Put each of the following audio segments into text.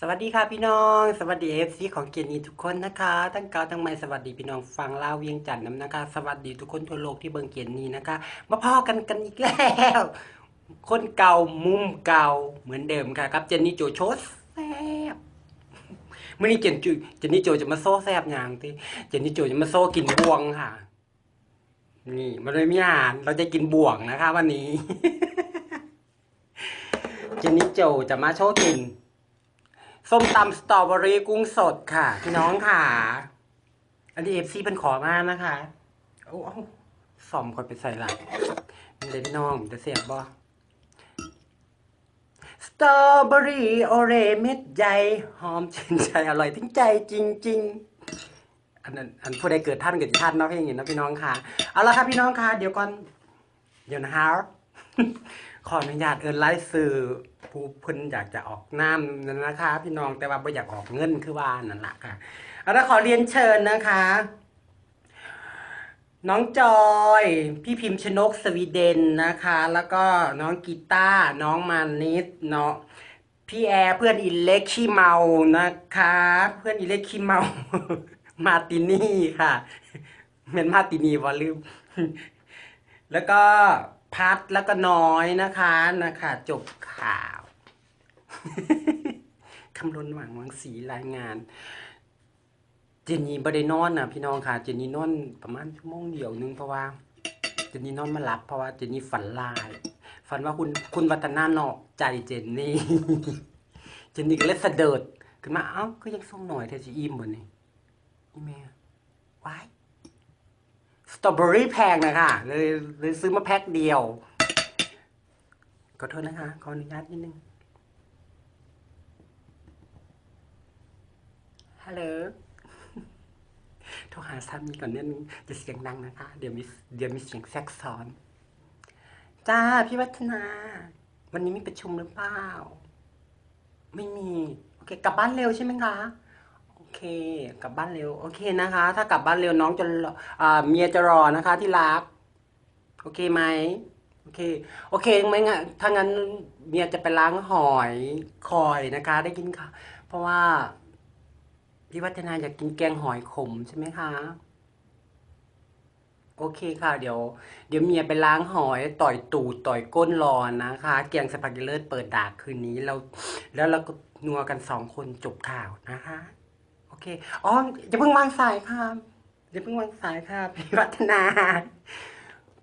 สวัสดีค่ะพี่น้อง สวัสดีเอฟซีของเกียรติทุกคนนะคะทั้งเก่าทั้งใหม่สวัสดีพี่น้องฟังลาวเวียงจันทน์น้ำนะคะ สวัสดีทุกคนทั่วโลกที่เบิงเกียรตินีนะคะ มาพ่อกันกันอีกแล้ว คนเก่ามุมเก่าเหมือนเดิมค่ะครับเจนนี่โจโชสแซบเมื่อนี้เจนจูเจนนี่โจจะมาโซ่แซบอย่างที่เจนนี่โจจะมาโซ่กินบวงค่ะ นี่มันเลยไม่อ่านเราจะกินบ่วงนะคะ วันนี้ เจนนี่โจจะมาโชว์กิน ส้มตำสตรอเบอรี่กุ้งสดค่ะ พี่น้องค่ะ อันนี้เอฟซีเป็นขอมานะคะโอ้เอาสอมคนไปใส่หลังนี่เลยพี่น้องจะเสียบบ่สตรอเบอรี่โอเรเม็ดใหญ่หอมชื่นใจอร่อยถึงใจจริง ๆ อันนั้นอันผู้ใดเกิดท่านเกิดท่านเนาะพี่อย่างนี้นะพี่น้องค่ะ เอาละครับพี่น้องค่ะ เดี๋ยวก่อน เดี๋ยวนะฮะ ขออนุญาตเอินไลฟ์สื่อผู้เพิ่นอยากจะออกน้ำนั่นนะคะ พี่น้องแต่ว่าไม่อยากออกเงินคือว่านั่นแหละค่ะเอาละขอเรียนเชิญนะคะ น้องจอย พี่พิมพ์ชนกสวีเดนนะคะ แล้วก็น้องกีตาร์น้องมานิดเนาะพี่แอร์เพื่อนอิเล็กขี้เมานะคะ เพื่อนอิเล็กขี้เมา มาร์ตินี่ค่ะเป็นมาตินีวอลลืมแล้วก็ พัดแล้วก็น้อยนะคะนะคะจบข่าวคำลนหวังหวังสีรายงาน เจนนี่บ่ไดนอนนะพี่น้องค่ะ เจนนี่นอนประมาณชั่วโมงเดียวนึงเพราะว่า เจนนี่นอนมาหลับเพราะว่าเจนนี่ฝันลาย ฝันว่าคุณคุณวัฒนานอกใจเจนนี่ เจนนี่ก็เลยสะเดิดขึ้นมาเอ้าก็ยังส่งหน่อยเธอจะอิ่มบ่นี่อีแม่ว้าย ตรอเบอรี่แพงนะคะเลยเลยซื้อมาแพ็คเดียว ขอโทษนะคะ ขออนุญาตนิดนึง ฮัลโหล โทรหาสามีก่อนนิดนึงจะเสียงดังนะคะ เดี๋ยวมีเดี๋ยวมีเสียงแซกซ้อน จ้า พี่วัฒนา วันนี้มีประชุมหรือเปล่า ไม่มี โอเค กลับบ้านเร็วใช่ไหมคะ เคกลับบ้านเร็ว โอเคนะคะ ถ้ากลับบ้านเร็วน้องจะรออ่าเมียจะรอนะคะที่รัก โอเคไหมโอเค โอเคไหมงั้นถ้างั้นเมียจะไปล้างหอยคอยนะคะ ได้กินค่ะ เพราะว่าพี่วัฒนาอยากกินแกงหอยขมใช่ไหมคะ โอเคค่ะ เดี๋ยว เดี๋ยวเมียไปล้างหอยต่อยตูดต่อยก้นรอนะคะ แกงสปาเกตเลอร์เปิดดากคืนนี้เราแล้วเราก็นัวกันสองคนจบข่าวนะคะ เค อ๋อ อย่าเพิ่งวางสายค่ะอย่าเพิ่งวางสายค่ะพี่วัฒนา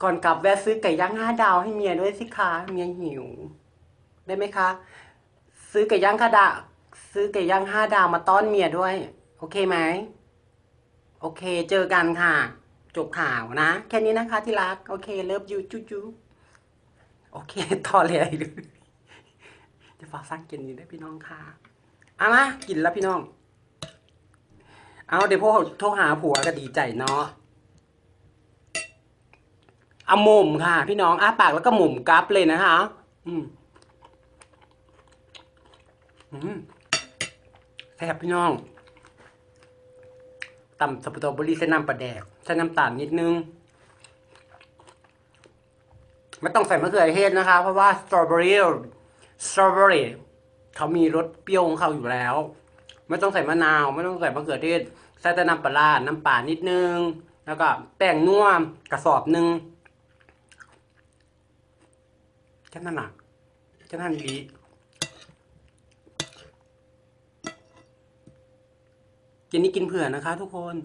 ก่อนกลับแวะซื้อไก่ย่างห้าดาวให้เมียด้วยสิคะเมียหิว ได้ไหมคะ ซื้อไก่ย่างกระดาซื้อไก่ย่างห้าดาวมาต้อนเมียด้วย โอเคไหม โอเค เจอกันค่ะ จบข่าวนะ แค่นี้นะคะ ที่รัก โอเค เลิฟยูจูจูโอเคต่อเลยจะฝากสร้างกินนี้ได้พี่น้องค่ะเอามากินแล้วพี่น้อง เอาเดี๋ยวพวกโทรหาผัวก็ดีใจเนาะเอาหมุมค่ะ พี่น้องอ้าปากแล้วก็หมุมกลับเลยนะคะ อืมอืมแซ่บพี่น้องตำสตรอเบอรี่ใส่น้ำปลาแดกใส่น้ำตาลนิดนึงไม่ต้องใส่มะเขือเทศนะคะ เพราะว่าสตรอเบอรี่สตรอเบอรี่เขามีรสเปรี้ยวของเขาอยู่แล้ว ไม่ต้องใส่มะนาว ไม่ต้องใส่มะเขือเทศ ส่แต่น้ำปลาน้ำปลานิดนึง แล้วก็แป้งนัวกระสอบหนึ่งแค่นั้นหนักแค่นั้นดีเจนนี่กินเผื่อนะคะ ทุกคน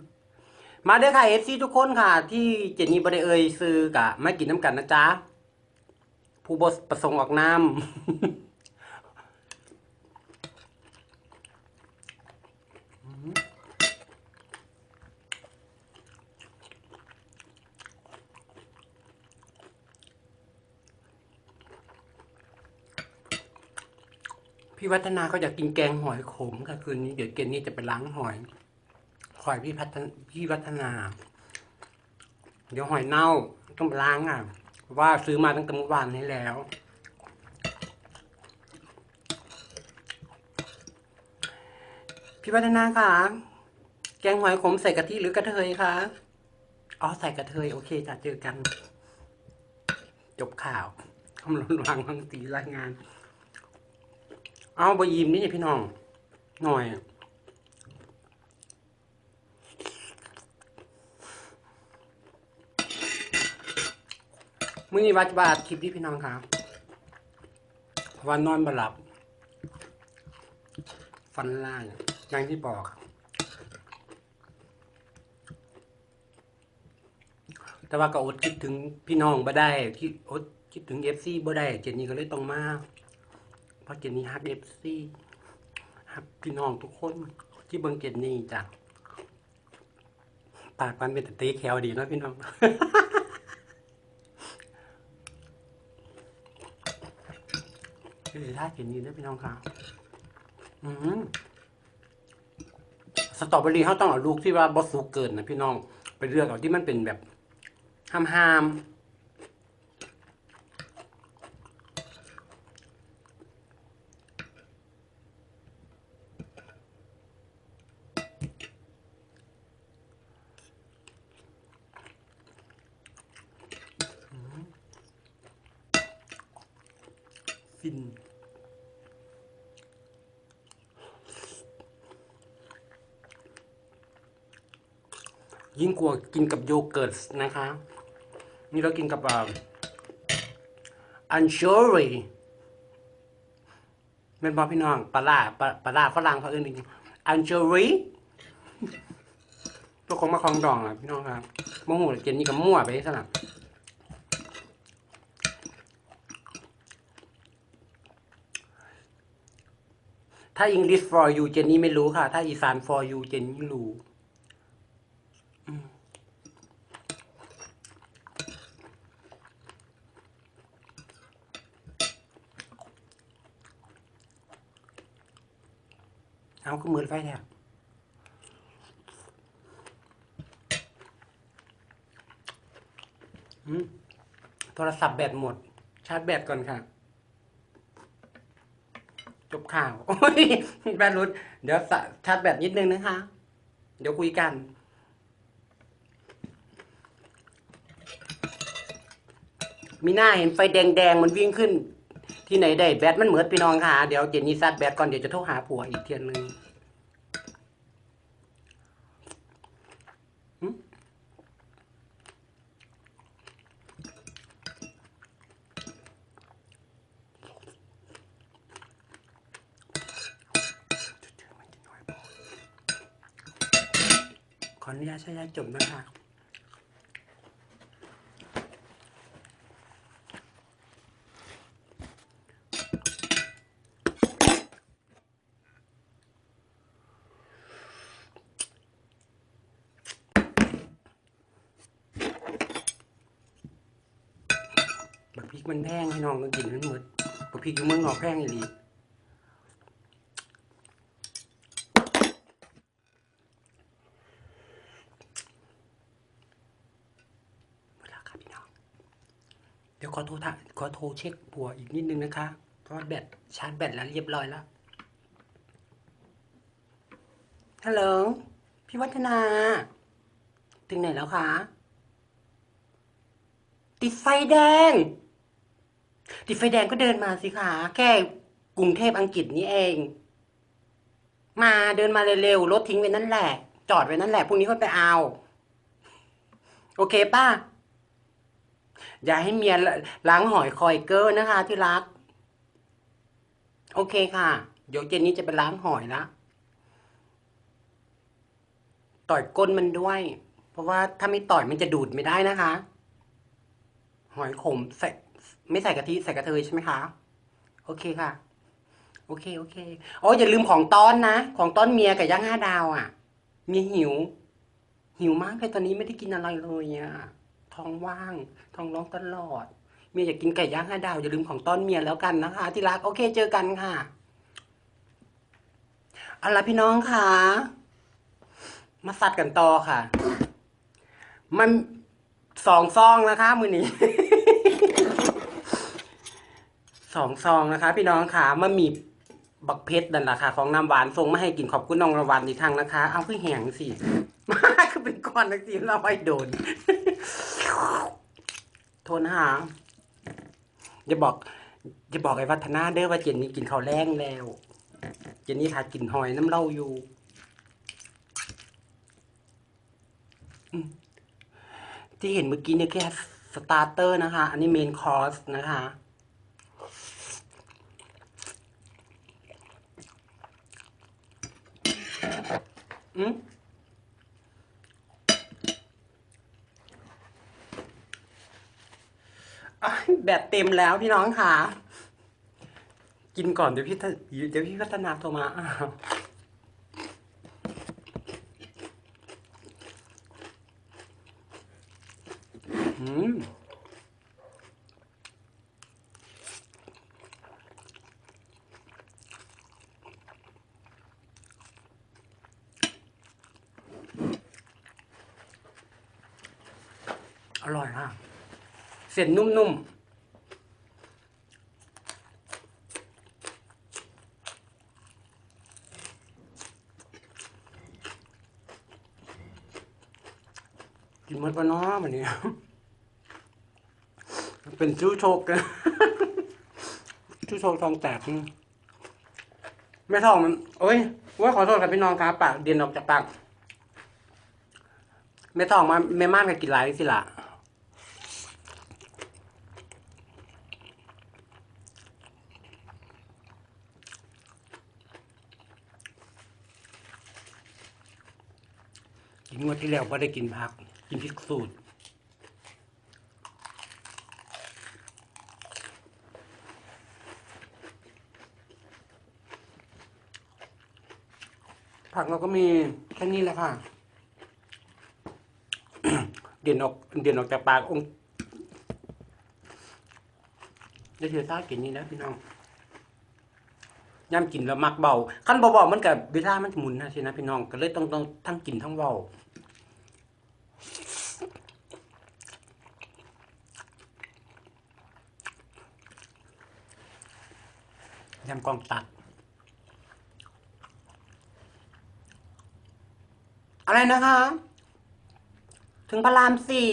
มาเด้อค่ะเอฟซีทุกคนค่ะ ที่เจนนี่บริเอยซื้อกะไม่กินน้ำกันนะจ๊ะ ผู้บสประสงค์ออกน้ำ พี่วัฒนาก็อยากกินแกงหอยขมค่ะคืนนี้เดี๋ยวเจนนี่จะไปล้างหอยหอยพี่พัฒนพี่วัฒนา เดี๋ยวหอยเน่าต้องไปล้างอะว่าซื้อมาตั้งแต่เมื่อวานนี้แล้ว พี่วัฒนาค่ะ แกงหอยขมใส่กะทิหรือกระเทยคะอ๋อใส่กระเทยโอเคจะเจอกัน จบข่าวคำนวณวางบางสีรายงาน เอาบะยิมนี่พี่น้อง หน่อย มื่อนี้วัดบาทคลิปที่พี่น้องครับวันนอนบหลับ ฟันล่างอย่างที่บอกแต่ว่าก็อดคิดถึงพี่น้องบ่ได้ที่อดคิดถึงเอฟซีบ่ได้เจนนี่ก็เลยต้องมา ราะเจนนี่ฮักเอฟซีฮักพี่น้องทุกคนที่เบิงเจนนี่จ้ะปากมันเป็นแต่ตีแคลดีนะพี่น้องคือถ้าเจนนี่ได้พี่น้องครับอืมสตรอเบอรี่เขาต้องเอาลูกที่ว่าบอสุกเกินนะพี่น้อง ไปเลือกเอาที่มันเป็นแบบห้ามห้าม ฟิน ยิ่งกว่ากินกับโยเกิร์ตนะคะ นี่เรากินกับอันชอรี่เป็นบอพี่น้องปลาล่าปลาปลาล่าฝรั่งเขาเอื่นจริงอันชอรี่ตัวของมาคลองดองอะพี่น้องครับมะหูเจนนี่กับมั่วไปสนับ ถ้า English for you เจนนี่ไม่รู้ค่ะ ถ้าอีสาน for you เจนนี่รู้เอาก็มือไฟแทบโทรศัพท์แบตหมด ชาร์จแบตก่อนค่ะ จบข่าวโอ้ยแบตรุดเดี๋ยวสะชาร์จแบตนิดนึงนะคะ เดี๋ยวคุยกันมีหน้าเห็นไฟแดงๆมันวิ่งขึ้น ที่ไหนได้แบตมันเหมือดพี่น้องค่ะ เดี๋ยวเจนนี่ซัดแบตก่อนเดี๋ยวจะโทรหาผัวอีกเทียนหนึ่งหึ ขออนุญาใช้ยาจบนะคะบักพริกมันแพงให้น้องต้องกินมันหมดบักพริกอยู่เมืองนอกแพงอีหลีเวลาครับพี่น้อง เดี๋ ยวขอโทรทขอโทรเช็คผัวอีกนิดนึงนะคะ เพราะแบตชาร์จแบตแล้วเรียบร้อยแล้ว ฮัลโหล พี่วัฒนา ถึงไหนแล้วคะ ติดไฟแดง ติดไฟแดงก็เดินมาสิคะ แค่กรุงเทพอังกฤษนี่เอง มาเดินมาเร็วๆ รถทิ้งไว้นั่นแหละ จอดไว้นั่นแหละ พรุ่งนี้ค่อยไปเอา โอเคป้า อย่าให้เมียล้างหอยคอยเกอร์นะคะ ที่รัก โอเคค่ะเดี๋ยวเจนนี้จะไปล้างหอยละต่อยก้นมันด้วย เพราะว่าถ้าไม่ต่อยมันจะดูดไม่ได้นะคะ หอยขมใส่ไม่ใส่กะทิใส่กระเทยใช่ไหมคะ โอเคค่ะ โอเคโอเคอ๋ออย่าลืมของต้อนนะ ของต้อนเมียกับย่างห้าดาวอะ เมียหิว หิวมากเลยตอนนี้ไม่ได้กินอะไรเลยอะ ท้องว่าง ท้องร้องตลอด เมียอยากกินไก่ย่างห้าดาว อย่าลืมของต้อนเมียแล้วกันนะคะที่รักโอเคเจอกันค่ะเอาละพี่น้องค่ะ มาสัดกันต่อค่ะ มันสองซองนะคะ มือนี้สองซองนะคะ พี่น้องค่ะมามีบักเพชรนั่นแหละค่ะของน้ำหวานส่งมาให้กินขอบคุณน้องระวันอีกครั้งนะคะ เอาขึ้นแหงสิมาคือเป็นก้อนนักสิเราไว้โดน ทษนะคะอย่าบอกอย่าบอกไอ้วัฒนาเด้อว่าเจนนี่กินข้าวแรงแล้ว เจนนี่ทากินหอยน้ำเล่าอยู่ที่เห็นเมื่อกี้เนี่ยแค่สตาร์เตอร์นะคะ อันนี้เมนคอร์สนะคะ อืมอะ แบบเต็มแล้วพี่น้องค่ะ กินก่อนเดี๋ยวพี่เดี๋ยวพี่พัฒนาโทรมาอืมอร่อยค่ะ เส้นนุ่มๆกินหมดปะนาะวันนี้เป็นชู้โชกนะชู้โชกทองแตกอืมไม่ทองมันโอ้ยโอ้ยขอโทษครับพี่น้องครับปากเดียนออกจากปากไม่ทองมาไม่ม่านกับกินไรสิล่ะ งวดที่แล้วพอได้กินผัก กินพริกสูตร ผักเราก็มีแค่นี้แหละค่ะ เด่นออกเด่นออกจากปากองค์ได้เถือซ่ากินนี่นะพี่น้องย่ำกินแล้วมักเบาขั้นเบาๆมันกับเวลามันหมุนนะสินะพี่น้องก็เลยต้องต้องทั้งกินทั้งเบา กองตัด อะไรนะคะ ถึงพระรามสี่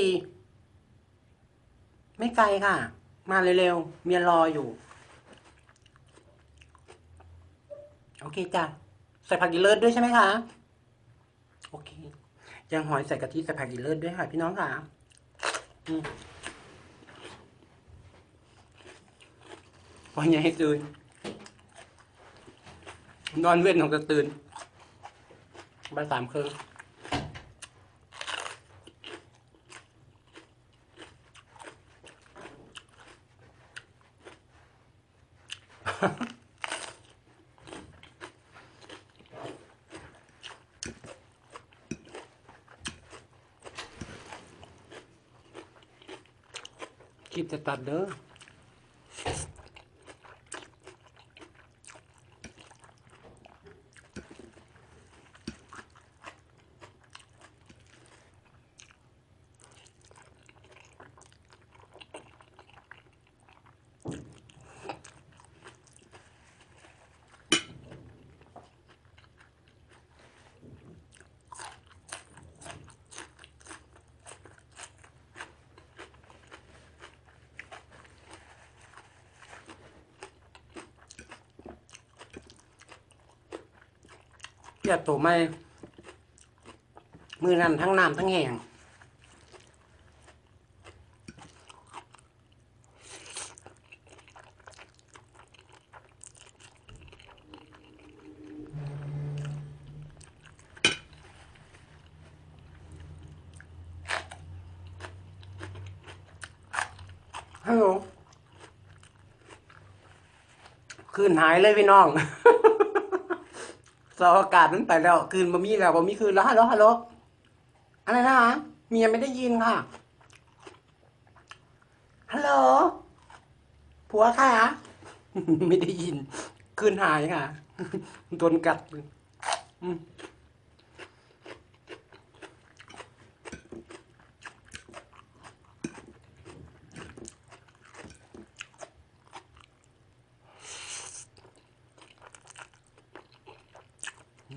ไม่ไกลค่ะ มาเร็วๆ เมียรออยู่ โอเคจ้ะ ใส่ผักกีเลิศด้วยใช่ไหมคะ โอเค ยังหอยใส่กะทิใส่ผักกีเลิศด้วยค่ะ พี่น้องค่ะอืมวัน นอนเว้นของจะตื่นบ่ายสามครึ่งคลิปจะตัดเด้อ เปียตัวไม่มือนั้นทั้งน้ำทั้งแห้งฮัลโหลคืนหายเลยพี่น้อง สาอากาศนั้นไปแล้ว คืนบ่มีแล้วบ่มีคืนแล้วฮัลโหลฮัลโหลอะไรนะคะเมียไม่ได้ยินค่ะฮัลโหลผัวค่ะไม่ได้ยิน คืนหายค่ะโดนกัดอืม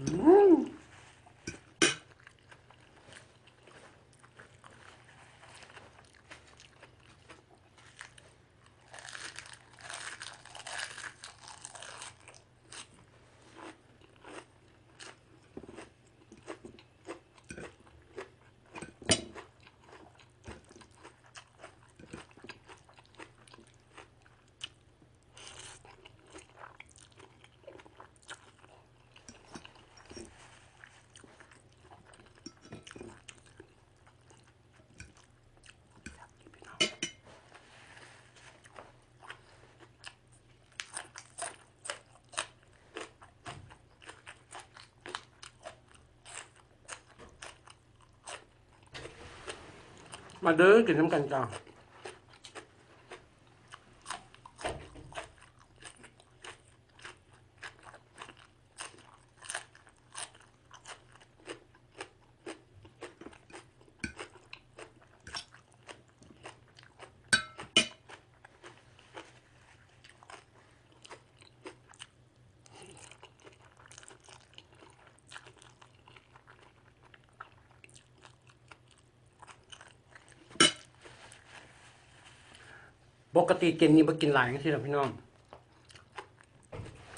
อืม มาเด้อกินน้ำกันจ้า ปกติเกณฑ์นี้มากินหลายกันทีละพี่น้อง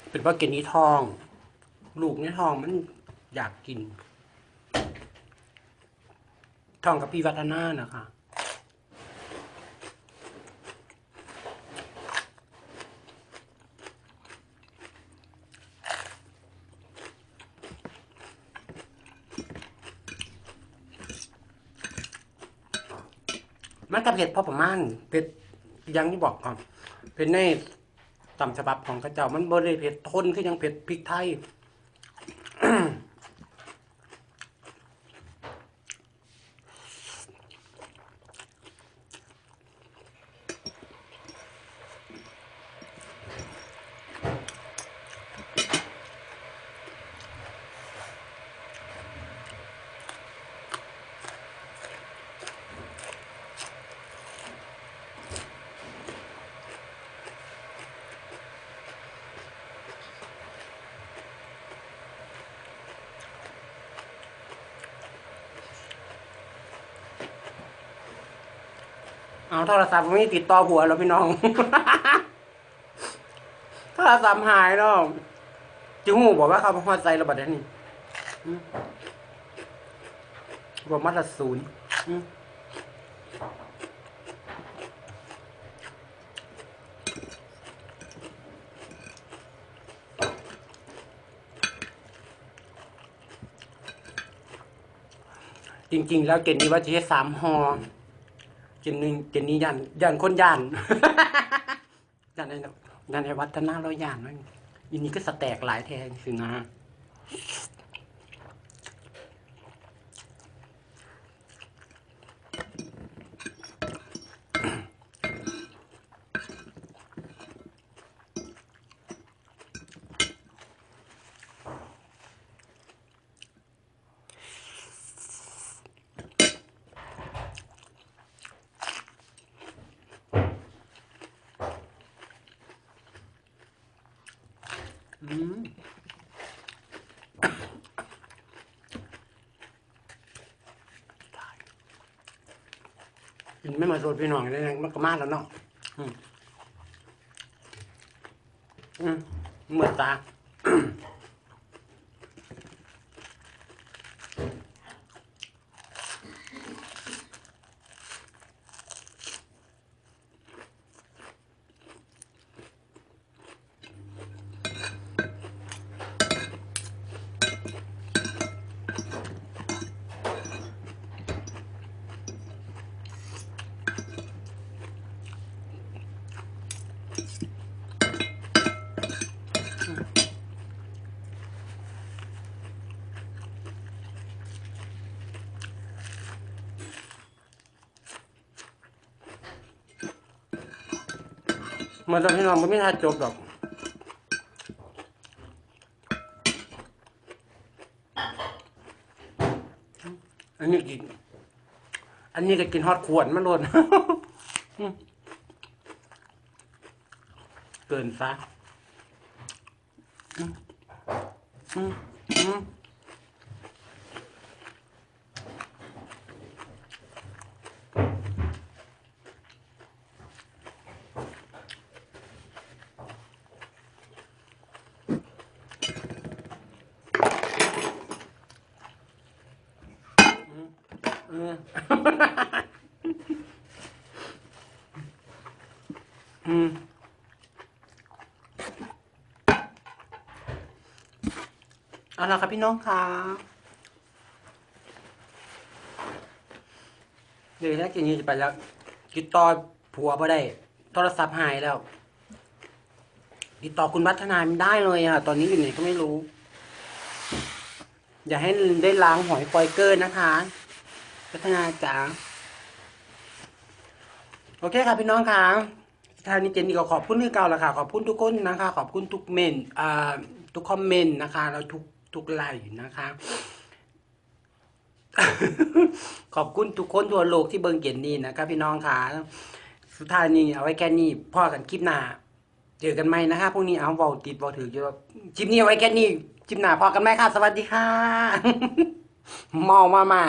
เป็นว่าเกณฑ์นี้ทอง ลูกในทองมันอยากกิน ทองกับพี่วัฒนานะคะมันกับเผ็ดพอประมาณเผ็ด ยังที่บอกครับเป็นในตำฉบับของข้าเจ้ามันบ่ได้เผ็ดทนคือยังเผ็ดพริกไทย เอาโทรศัพท์ไม่ติดต่อผัวแล้วพี่น้องโทรศัพท์หายแล้วจิงหูบอกว่าเขาพอใจระบัดนี้อืมมาตรศูนย์จริง ๆ แล้วเกณฑ์นี้ว่าจะใช้สามหอ เจนนึงเจนนี้ย่านย่านคนย่านย่านในย่านในวัฒนาเราย่านนั่นอันนี้ก็สแตกหลายแทงสินะ อืมกินไม่มาโดนพี่น้องเลยนะมันก็มาแล้วเนาะอืมอืมเมื่อตา เมื่อตอนพี่น้องมันไม่ทันจบหรอกอันนี้กิน อันนี้ก็กินฮอตขวดมันโดน เกินซะอืมอืมอืมเออ อืม เอาละครับ พี่น้องค่ะเดี๋ยวถ้ากินนี้จะไปแล้วติดต่อผัวไ่ได้ โทรศัพท์หายแล้ว ติดต่อคุณวัฒนาไม่ได้เลยอะ ตอนนี้อยู่ไหนก็ไม่รู้ อย่าให้ได้ล้างหอยปอยเกอร์นะคะ พัฒนาจ๋าโอเคค่ะพี่น้องค่ะทางนี้เจนนี่ก็ขอบคุณที่เก่าละค่ะ ขอบคุณทุกคนนะคะ ขอบคุณทุกเมนอ่าทุกคอมเมนต์นะคะ แล้วทุก ทุกไลน์นะคะ ขอบคุณทุกคนทั่วโลกที่เบิ่งเกมนี้นะครับพี่น้องค่ะ สุดท้ายนี้เอาไว้แค่นี้พ่อกันคลิปหน้าเจอกันไหมนะคะพรุ่งนี้เอาเบาติดเบาถือจะว่าคลิปนี้เอาไว้แค่นี้คลิปหน้าพอกันไหมค่ะ สวัสดีค่ะ เมามามา